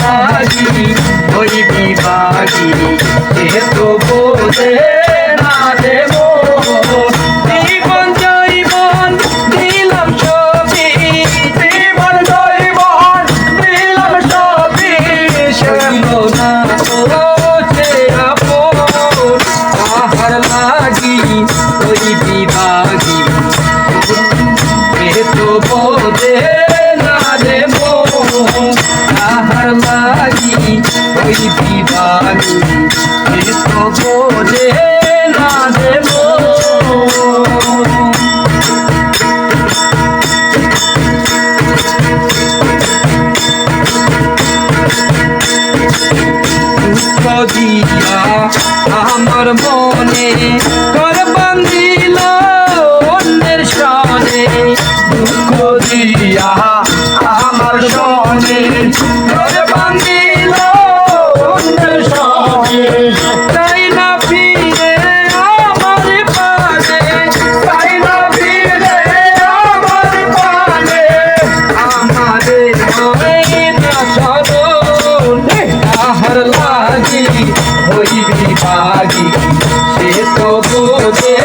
লাগি হইবি বাগি এ তো বোধে এ না রে তাহার লাগি ওই দিবাগি এ তো না রে দিয়া আমার মনে দিয়া আমার সনে বান্দিল তাই না ফিরে আমার পানে, তাই না ফিরে আমার পানে। আমাদের তাহার লাগি হইবি বাগি সে তো বোঝে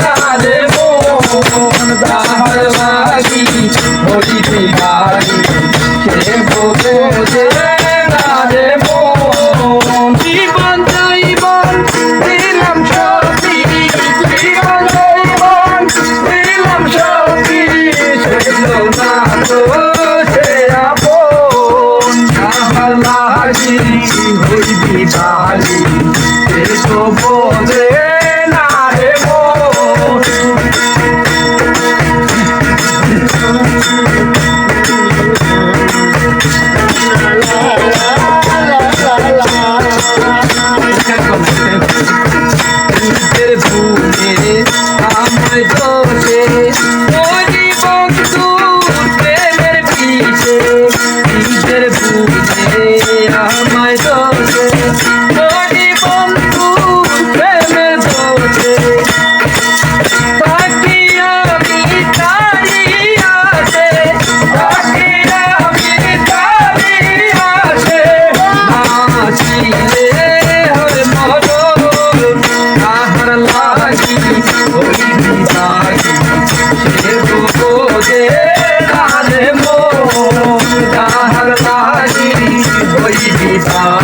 না রে মন তাহার লাগি হইবি বাগি সে বোঝে না রে মন জীবন জীবন দিলাম সবই জীবন জীবন দিলাম সবই সেগুলো না তো সে আপন আমার বোঝে তাহার লাগি হইবি বিদাগি